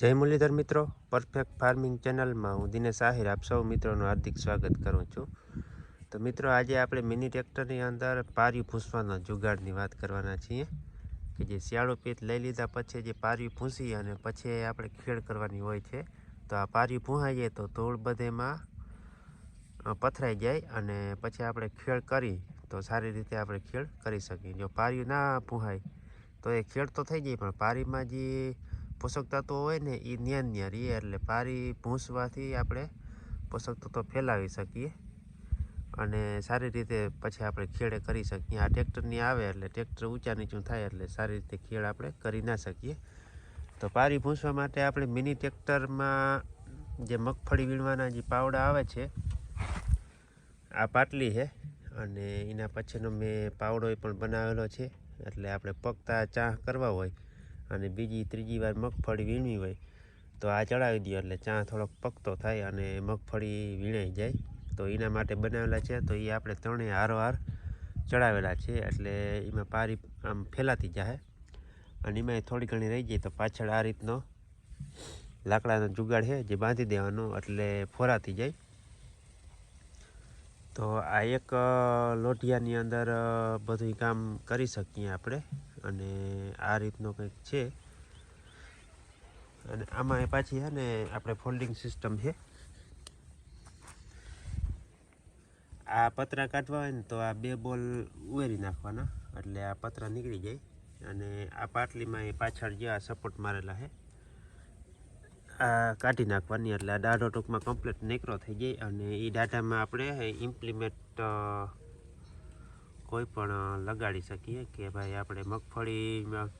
જય મુરલીધર મિત્રો perfect farming ચેનલમાં હું દિનેશ આહિર, આપ સૌ મિત્રોનું હાર્દિક સ્વાગત કરું છું. તો મિત્રો, આજે આપણે મિની ટ્રેક્ટરની અંદર પાર્યું ભૂંસવાના જુગાડની વાત કરવાના છીએ કે જે શિયાળો પીત લઈ લીધા પછી જે પાર્યું ભૂંસી અને પછી આપણે ખેડ કરવાની હોય છે. તો આ પાર્યું ભૂંહાઈએ તો ધૂળ બધેમાં પથરાઈ જાય અને પછી આપણે ખેડ કરી, તો સારી રીતે આપણે ખેડ કરી શકીએ. જો પાર્યું ના ભૂહાય તો એ ખેડ તો થઈ જાય, પણ પારીમાં જે પોષક તત્વો હોય ને એ ન્યાન ન્યા રહીએ એટલે પારી ભૂંસવાથી આપણે પોષક તત્વો ફેલાવી શકીએ. અને સારી રીતે પછી આપણે ખેડે કરી શકીએ. આ ટ્રેક્ટરની આવે એટલે ટ્રેક્ટર ઊંચા નીચું થાય એટલે સારી રીતે ખેડ આપણે કરી ના શકીએ. તો પારી ભૂંસવા માટે આપણે મિની ટ્રેક્ટરમાં જે મગફળી વીણવાના જે પાવડા આવે છે, આ પાટલી છે અને એના પછીનો મેં પાવડો પણ બનાવેલો છે. એટલે આપણે પગતા ચા કરવા હોય. અને બીજી ત્રીજી વાર મગફળી વીણવી હોય તો આ ચડાવી દો એટલે ચા થોડોક પકતો થાય અને મગફળી વીણાઈ જાય. તો એના માટે બનાવેલા છે, તો એ આપણે ત્રણેય હારોહાર ચડાવેલા છે એટલે એમાં પારી આમ ફેલાતી જાય અને એમાં થોડી ઘણી રહી જાય તો પાછળ આ રીતનો લાકડાનો જુગાડ છે, જે બાંધી દેવાનો એટલે ફોરાતી જાય. તો આ એક લોઢિયાની અંદર બધું કામ કરી શકીએ આપણે. અને આ રીતનો કંઈક છે. અને આમાં એ પાછી છે ને આપણે ફોલ્ડિંગ સિસ્ટમ છે. આ પતરા કાઢવા હોય ને તો આ બે બોલ ઉમેરી નાખવાના. એટલે આ પતરા નીકળી જાય. અને આ પાટલીમાં એ પાછળ જે આ સપોર્ટ મારેલા છે કાઢી નાખવાની એટલે આ દાઢો ટૂંકમાં કમ્પ્લીટ નીકળો થઈ જાય. અને એ દાઢામાં આપણે ઇમ્પ્લિમેન્ટ કોઈ પણ લગાડી શકીએ કે ભાઈ આપણે મગફળીમાં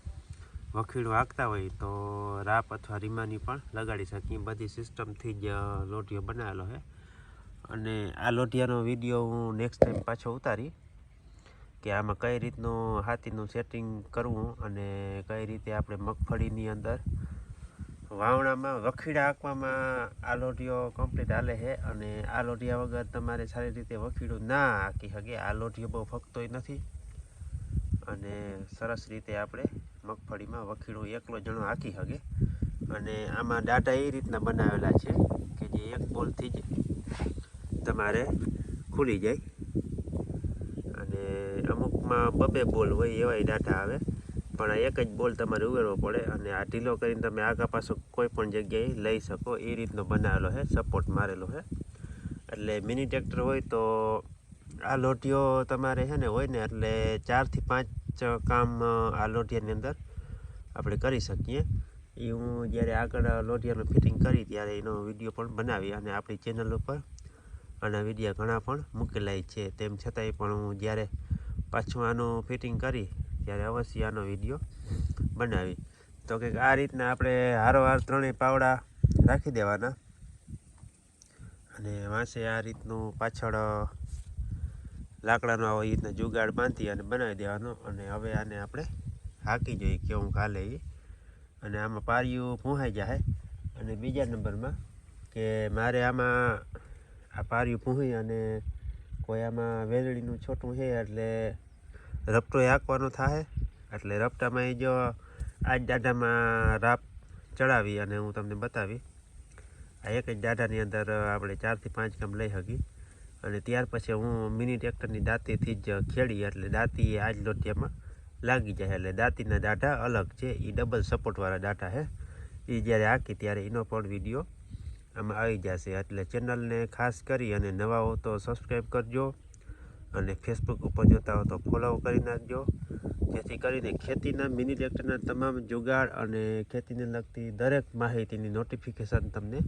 વખીણ વાગતા હોય તો રાપ અથવા રીમાની પણ લગાડી શકીએ. બધી સિસ્ટમથી જ અ, બનાવેલો છે અને આ લોઢિયાનો વીડિયો હું નેક્સ્ટ ટાઈમ પાછો ઉતારી કે આમાં કઈ રીતનું હાથીનું સેટિંગ કરવું અને કઈ રીતે આપણે મગફળીની અંદર વાવણામાં વખીડા આંકવામાં આ કમ્પ્લીટ હાલે છે અને આ વગર તમારે સારી રીતે વખીડું ના આંકી શકે. આ બહુ ફગતોય નથી અને સરસ રીતે આપણે મગફળીમાં વખીડું એકલો જણો આંકી શકે. અને આમાં ડાટા એ રીતના બનાવેલા છે કે જે એક બોલથી જ તમારે ખુલી જાય. અને અમુકમાં બબે બોલ હોય એવાય ડાટા આવે. પણ આ એક જ બોલ તમારે ઉમેરવો પડે અને આ ઢીલો કરીને તમે આગા પાછો કોઈ પણ જગ્યાએ લઈ શકો. એ રીતનો બનાવેલો છે સપોર્ટ મારેલો છે એટલે મિની ટ્રેક્ટર હોય તો આ લોટીઓ તમારે છે ને હોય ને એટલે ચારથી પાંચ કામ આ લોટિયાની અંદર આપણે કરી શકીએ. એ હું જ્યારે આગળ લોઢિયાનું ફિટિંગ કરી ત્યારે એનો વીડિયો પણ બનાવી અને આપણી ચેનલ ઉપર આના વિડીયા ઘણા પણ મૂકેલાય છે. તેમ છતાંય પણ હું જ્યારે પાછું આનું ફિટિંગ કરી ત્યારે અવશ્ય આનો વીડિયો બનાવી. તો કે આ રીતના આપણે હારોહાર ત્રણેય પાવડા રાખી દેવાના. અને વાંસે આ રીતનું પાછળ લાકડાનો આવી રીતના જુગાડ બાંધી અને બનાવી દેવાનો. અને હવે આને આપણે હાંકી જોઈએ કેવું કાલે એ અને આમાં પારિયું પૂંહાઈ જાય અને બીજા નંબરમાં કે મારે આમાં આ પારિયું પૂંહી અને કોઈ આમાં વેલડીનું છોટું છે એટલે રપટો હાંકવાનો થાય. એટલે રપટામાં જો આ જ દાઢામાં રાપ ચડાવી અને હું તમને બતાવી. આ એક જ દાડાની અંદર આપણે ચારથી પાંચ કામ લઈ શકી અને ત્યાર પછી હું મિની ટ્રેક્ટરની દાંતીથી જ ખેડી, એટલે દાંતી આ જ લોટિયામાં લાગી જાય. એટલે દાંતીના દાઢા અલગ છે. એ ડબલ સપોર્ટવાળા દાંઠા છે એ જ્યારે હાંકી ત્યારે એનો પણ વીડિયો આમાં આવી જશે. એટલે ચેનલને ખાસ કરી અને નવા હો તો સબસ્ક્રાઈબ કરજો. અને ફેસબુક ઉપર જોતા હો તો ફોલો કરી નાખજો. જેથી કરીને ખેતીના મિની ટ્રેક્ટરના તમામ જુગાડ અને ખેતીને લગતી દરેક માહિતીની નોટિફિકેશન તમને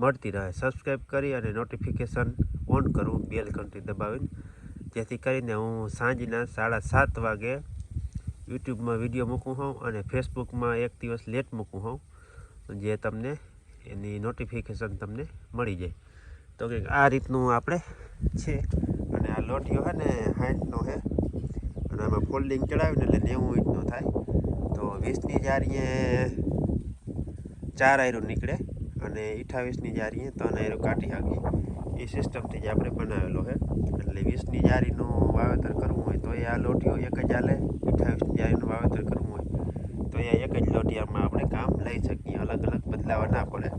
મળતી રહે. સબસ્ક્રાઈબ કરી અને નોટિફિકેશન ઓન કરવું બેલ ઘંટી દબાવીને. જેથી કરીને હું સાંજના સાડા સાત વાગે યુટ્યુબમાં વીડિયો મૂકું હોઉં અને ફેસબુકમાં એક દિવસ લેટ મૂકું હોઉં, જે તમને એની નોટિફિકેશન તમને મળી જાય. તો કે આ રીતનું આપણે છે. આ છે ને હાઈટનો છે અને આમાં ફોલ્ડિંગ ચડાવીને એટલે નેવું ઇંચનો થાય. તો વીસની જારીએ ચાર આયરું નીકળે અને અઠાવીસની જારીએ ત્રણ આયરું કાઢી શકીએ એ સિસ્ટમથી જ આપણે બનાવેલો છે એટલે વીસની જારીનું વાવેતર કરવું હોય તો એ આ લોટીઓ એક જ હાલે અઠાવીસની જારીનું વાવેતર કરવું હોય તો એ એક જ લોટિયામાં આપણે કામ લઈ શકીએ, અલગ અલગ બદલાવા ના પડે.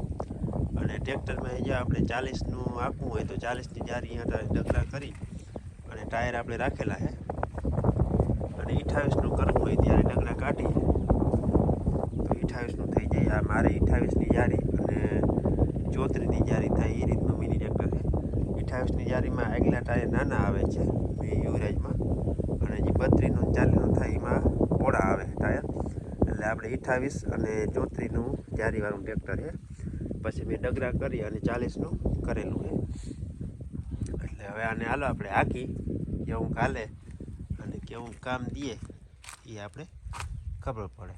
અને ટ્રેક્ટરમાં જે આપણે ચાલીસનું આપવું હોય તો ચાલીસની જારી ડગલા કરી અને ટાયર આપણે રાખેલા છે. અને અઠાવીસનું કરવું હોય ત્યારે ડગલા કાઢીએ. તો અઠાવીસનું થઈ જાય. આ મારે અઠાવીસની જારી અને ચોત્રીસની જારી થાય એ રીતનું મિની ટ્રેક્ટર છે. અઠાવીસની જારીમાં આગલા ટાયર નાના આવે છે યુવરાજમાં. અને જે બત્રીસનું ચાલીસનું થાય, એમાં પોળા આવે ટાયર. એટલે આપણે અઠાવીસ અને ચોત્રીસનું જારીવાળું ટ્રેક્ટર છે. પછી મેં ડગરા કરી અને ચાલીસનું કરેલું છે. એટલે હવે આને હાલો આપણે હાકી, કેવું કાલે અને કેવું કામ દઈએ એ આપણે ખબર પડે.